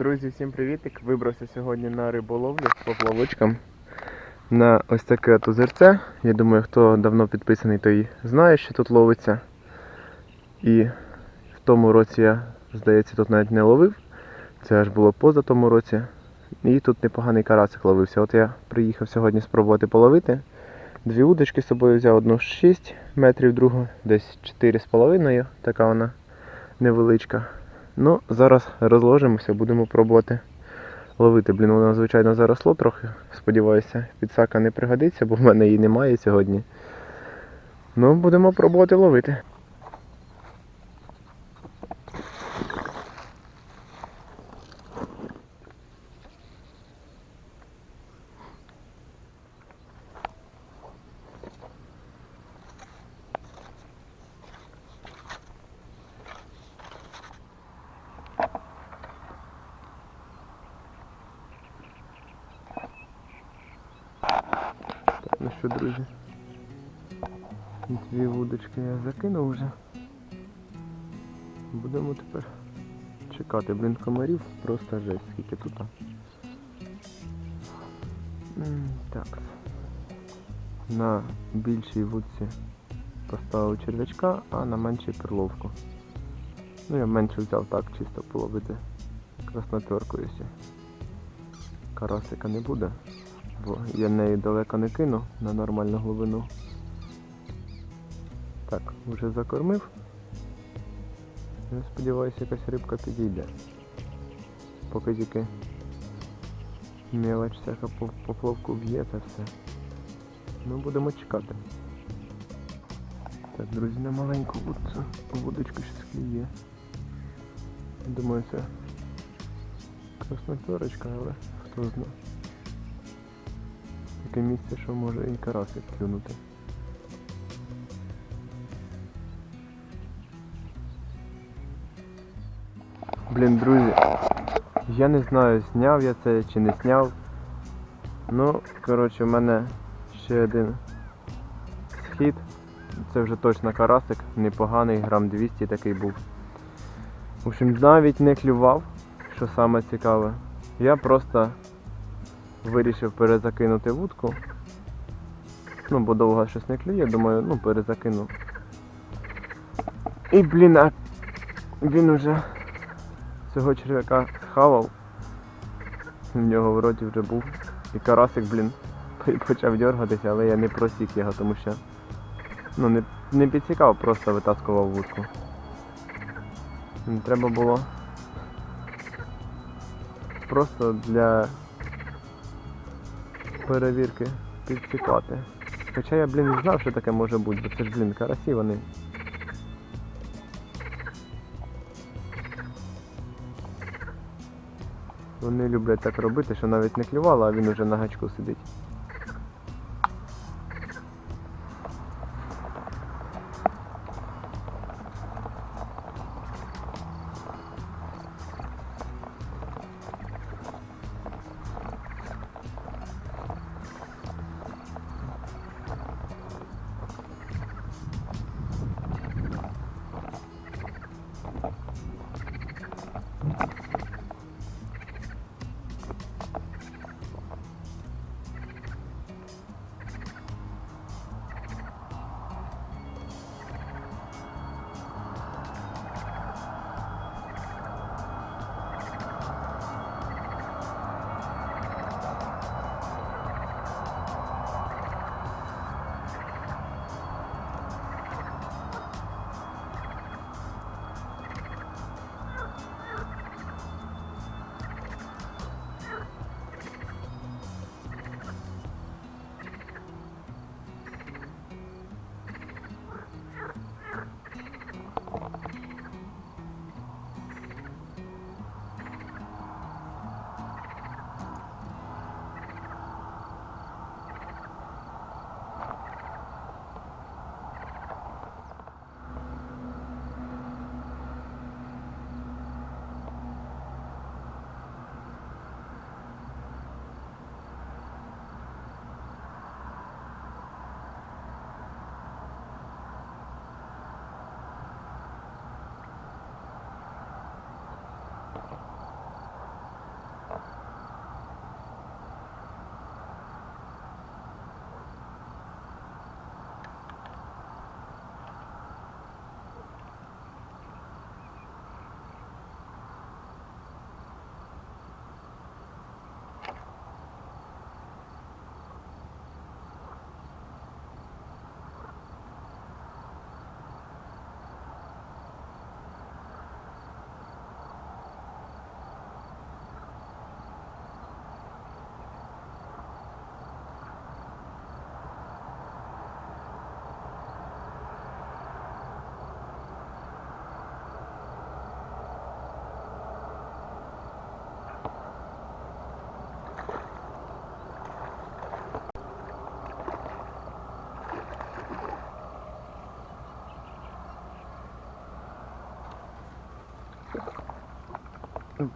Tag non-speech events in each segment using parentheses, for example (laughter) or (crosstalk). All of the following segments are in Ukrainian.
Друзі, всім привітик! Вибрався сьогодні на риболовлю з поплавочком на ось таке озерце. Я думаю, хто давно підписаний, той знає, що тут ловиться. І в тому році я, здається, тут навіть не ловив. Це аж було поза тому році. І тут непоганий карасик ловився. От я приїхав сьогодні спробувати половити. Дві удочки з собою взяв одну 6 метрів, другу десь 4,5, така вона невеличка. Ну, зараз розложимося, будемо пробувати ловити. Блін, воно звичайно заросло трохи. Сподіваюся, підсака не пригодиться, бо в мене її немає сьогодні. Ну, будемо пробувати ловити. Будемо тепер чекати. Блін, комарів просто жесть, скільки тут. Так. На більшій вудці поставив черв'ячка, а на меншій перловку. Ну я менше взяв так, чисто половити краснотерку, карасика не буде бо я неї далеко не кину на нормальну глибину. Так, вже закормив. Я сподіваюся, якась рибка підійде. Поки тільки мелоч всяка по поплавку б'є це все. Ну, будемо чекати. Так, друзі, на маленьку вудцю, вудочку ще скліє. Думаю, це красноперочка, але хто знає таке місце, що може і карасик клюнути. Блін, друзі, я не знаю, зняв я це чи не зняв. Ну, коротше, в мене ще один схід. Це вже точно карасик, непоганий, грам 200 такий був. В общем, навіть не клював, що саме цікаве. Я просто вирішив перезакинути вудку. Ну, бо довго щось не клює, думаю, ну перезакину. І блін, а він уже цього черв'яка схавав. В нього в роті вже був. І карасик, блін, почав дергатися, але я не просік його, тому що ну, не, не підсікав, просто витаскував вудку. Треба було просто для перевірки підсікати. Хоча я, блін, знав, що таке може бути, бо це ж, блін, карасі вони. Вони люблять так робити, що навіть не клювало, а він уже на гачку сидить.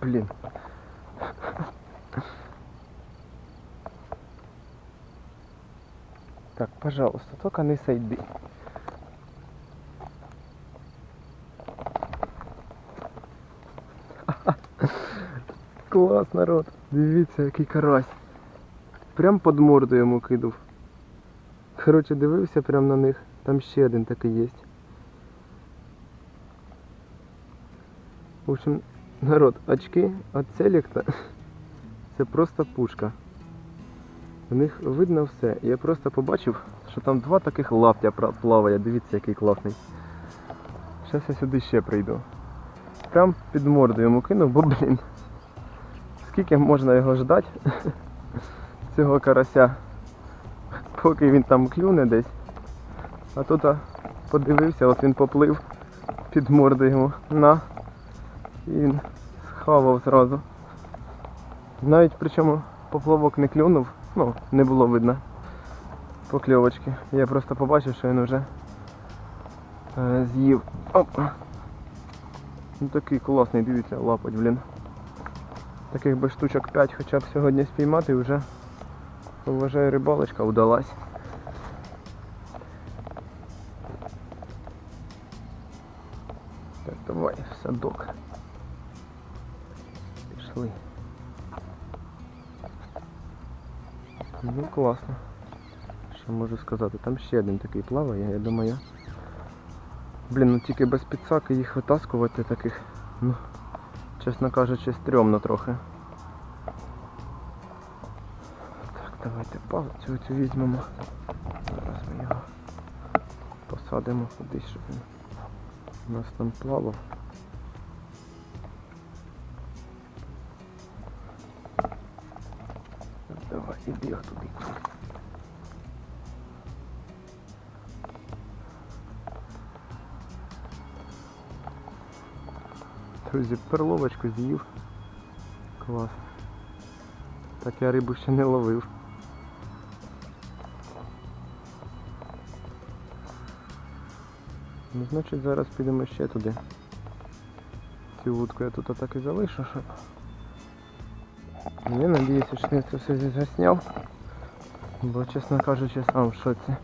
Блін. Так, пожалуйста, только не сойди. (laughs) Клас, народ. Дивіться, який карась. Прям під морду йому кидав. Коротше, дивився прям на них. Там ще один такий є. В общем, народ, очки от Селекта це просто пушка. В них видно все. Я просто побачив, що там два таких лаптя плаває. Дивіться, який класний. Зараз я сюди ще прийду. Прям під морду йому кинув, бо блін. Скільки можна його ждати? (laughs) Цього карася, поки він там клюне десь. А тут подивився, от він поплив під морду йому. На. І він схавав зразу. Навіть причому поплавок не клюнув, ну, не було видно покльовочки. Я просто побачив, що він вже е, з'їв. Оп. Ну такий класний, дивіться, лапать, блін. Таких би штучок 5 хоча б сьогодні спіймати і вже вважаю рибалочка удалась. Класно. Що можу сказати? Там ще один такий плаває, я думаю. Блін, ну тільки без підсаки їх витаскувати таких, ну, чесно кажучи, стрьомно трохи. Так, давайте палицю цю візьмемо. Зараз ми його посадимо кудись, щоб він у нас там плавав. Я туди. Друзі, перловочку з'їв. Клас. Так я рибу ще не ловив. Ну, значить зараз підемо ще туди. Цю вудку я тут так і залишу, щоб. Я надіюся, що я це все засняв. Бо, чесно кажучи, сам в шоці.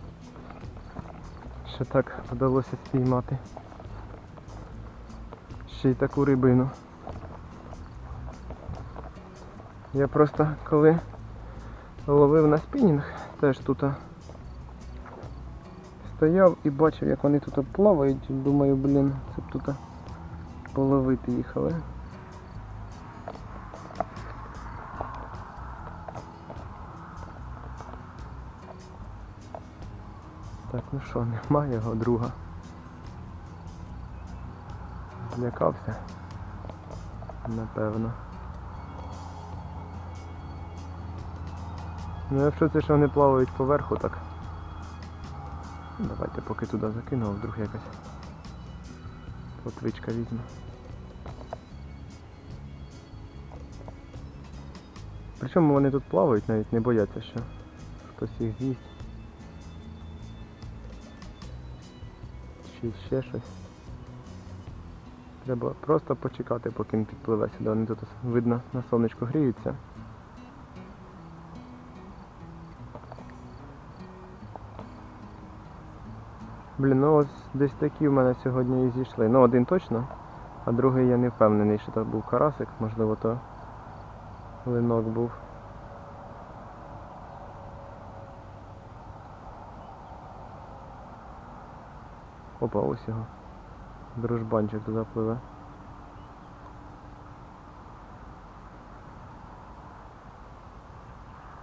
Що так вдалося спіймати. Ще й таку рибину. Я просто коли ловив на спінінг, теж тут стояв і бачив, як вони тут плавають. Думаю, блін, це б тут половити їх, але. Ну що, нема його друга. Злякався. Напевно. Ну якщо це що вони плавають поверху, так. Давайте поки туди закину, а вдруг якась плотвичка візьме. Причому вони тут плавають, навіть не бояться, що хтось їх з'їсть. Чи ще щось. Треба просто почекати, поки він підпливе сюди. Вони тут видно на сонечку гріються. Блін, ну ось десь такі в мене сьогодні і зійшли. Ну один точно, а другий я не впевнений, що це був карасик, можливо то линок був. Опа, ось його. Дружбанчик туди пливе.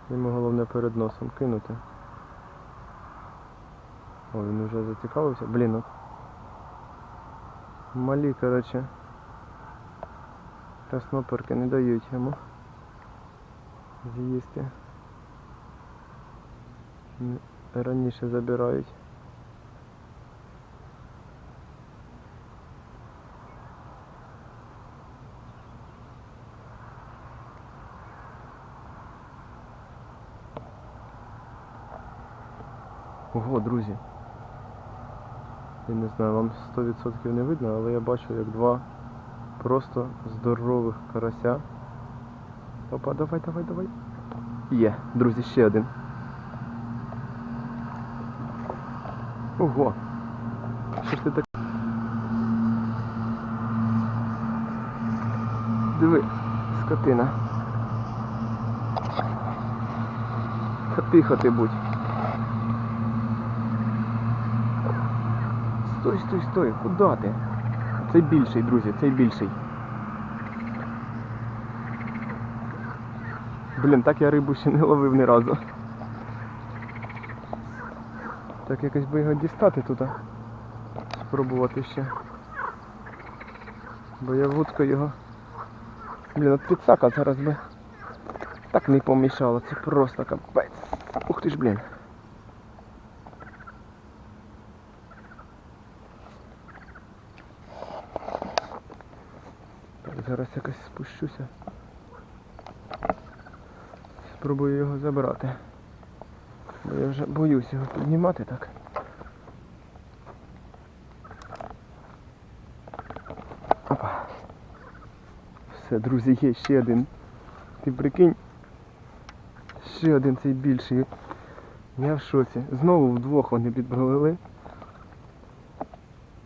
Йому головне перед носом кинути. О, він вже зацікавився. Блін, от. Малі, коротше. Красноперки не дають йому з'їсти. Раніше забирають. Ого, друзі. Я не знаю, вам 100% не видно, але я бачу, як два просто здорових карася. Опа, давай, давай, давай. Є, друзі, ще один. Ого. Що ж ти так? Диви, скотина. Та тихо ти будь. Стой, стой, стой, куди ти? Цей більший, друзі, цей більший. Блін, так я рибу ще не ловив ні разу. Так якось би його дістати тут. Спробувати ще. Бо я вудка його. Блін, от підсака зараз би. Так не помішало, це просто капець. Ух ти ж, блін. Так, зараз якось спущуся. Забрати. Бо я вже боюсь його піднімати так. Опа. Все, друзі, є ще один. Ти прикинь. Ще один цей більший. Я в шоці. Знову вдвох вони підпливли.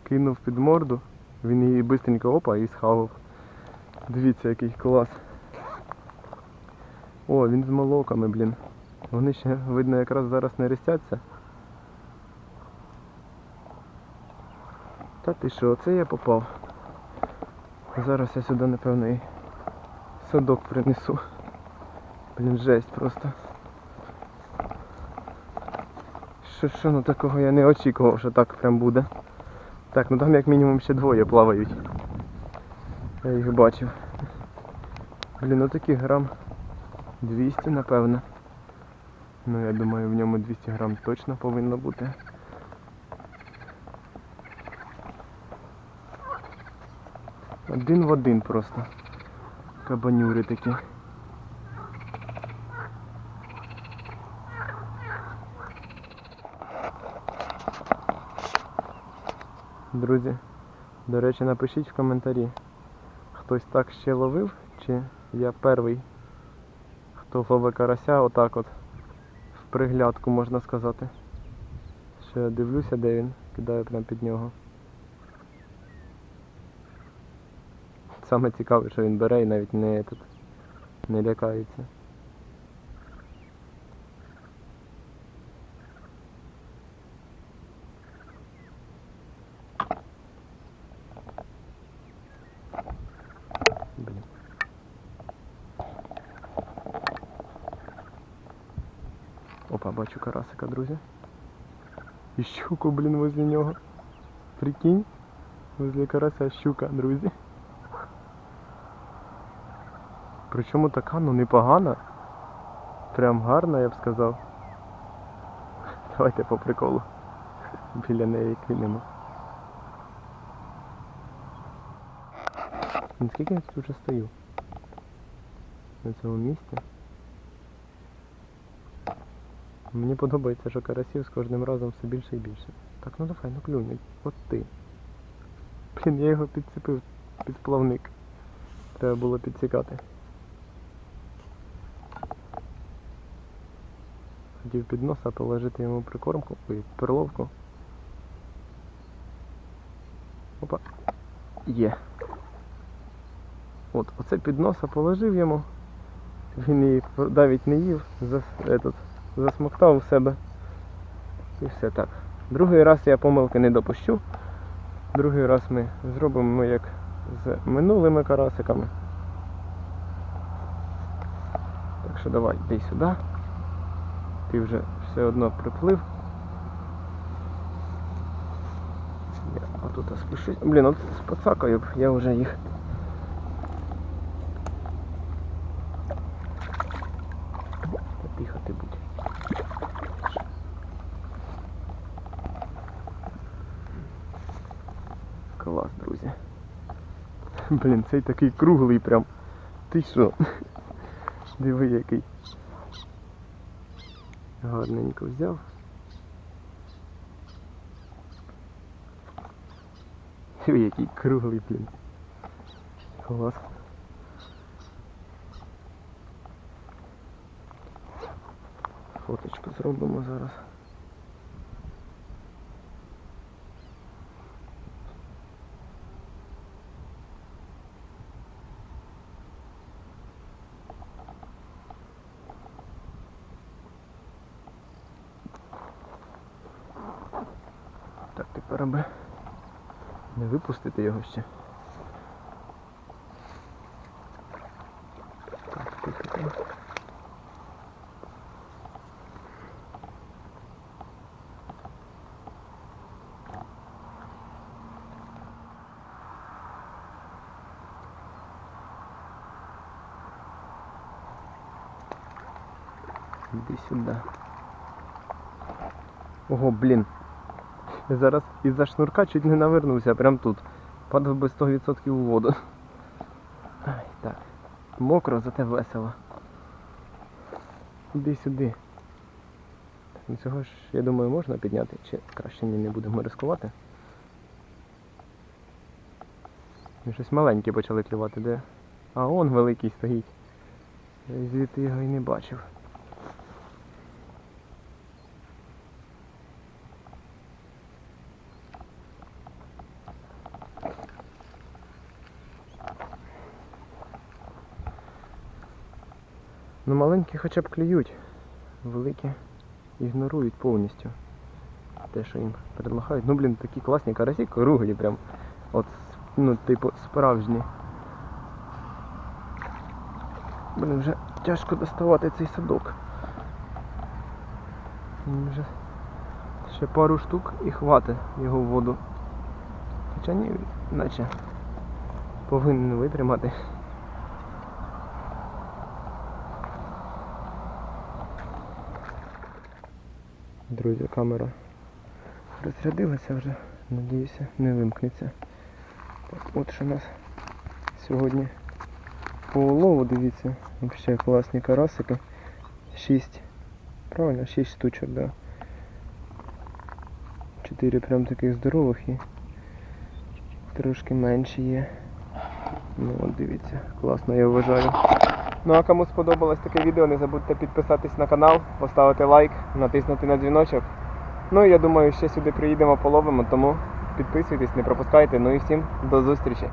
Кинув під морду. Він її бистренько опа і схавав. Дивіться, який клас. О, він з молоками, блін. Вони ще, видно, якраз зараз не рестяться. Та ти що, оце я попав. Зараз я сюди, напевно, і садок принесу. Блін, жесть просто. Що, що ну такого я не очікував, що так прям буде. Так, ну там як мінімум ще двоє плавають. Я їх бачив. Блін, ну таких грам 200, напевно. Ну я думаю, в ньому 200 грам точно повинно бути. Один в один просто. Кабанюри такі. Друзі, до речі, напишіть в коментарі, хтось так ще ловив, чи я перший, хто карася отак от в приглядку можна сказати. Що я дивлюся, де він, кидаю прямо під нього. Саме цікаве, що він бере і навіть не, не лякається. Опа, бачу карасика, друзі. І щуку, блін, возле нього. Прикинь, возле карася щука, друзі. Причому така, ну непогана. Прям гарна, я б сказав. Давайте по приколу. Біля неї кинемо. Ну, Скільки я тут вже стою? На цьому місці. Мені подобається, що карасів з кожним разом все більше і більше. Так, ну давай, ну клюнь, от ти. Блін, я його підцепив під плавник. Треба було підсікати. Хотів під носа положити йому прикормку, ой, перловку. Опа. Є. От, оце під носа положив йому. Він її навіть не їв, зас, этот, засмоктав у себе. І все так. Другий раз я помилки не допущу. Другий раз ми зробимо як з минулими карасиками. Так що давай, йди сюди. Ти вже все одно приплив. Я отут спущусь. Блін, от з б я вже їх. Та тихо ти будь. Клас, друзі. Блін, цей такий круглий прям. Ти що? Диви який. Гарненько взяв. Диви, який круглий, блін. Клас. Фоточку зробимо зараз. Аби не випустити його ще. Іди сюди. Ого, блін. Зараз із-за шнурка чуть не навернувся, прям тут. Падав би 100% у воду. Ай, так. Мокро, зате весело. Іди сюди. Ну цього ж, я думаю, можна підняти, чи краще ми не будемо ризикувати. Ну, Щось маленьке почали клювати, де? А он великий стоїть. Я звідти його і не бачив. Ну маленькі хоча б клюють. Великі ігнорують повністю. Те, що їм предлагають. Ну блін, такі класні карасі, круглі прям. От, ну, типу, справжні. Блін, вже тяжко доставати цей садок. Вже ще пару штук і хватить його в воду. Хоча ні, наче повинен витримати. Друзі, камера розрядилася вже, надіюся, не вимкнеться. Так, от що у нас сьогодні по улову, дивіться, взагалі класні карасики. 6. Правильно, 6 штучок, да. 4 прям таких здорових і трошки менші є. Ну от дивіться, класно я вважаю. Ну а кому сподобалось таке відео, не забудьте підписатись на канал, поставити лайк, натиснути на дзвіночок. Ну і я думаю, ще сюди приїдемо половимо, тому підписуйтесь, не пропускайте. Ну і всім до зустрічі!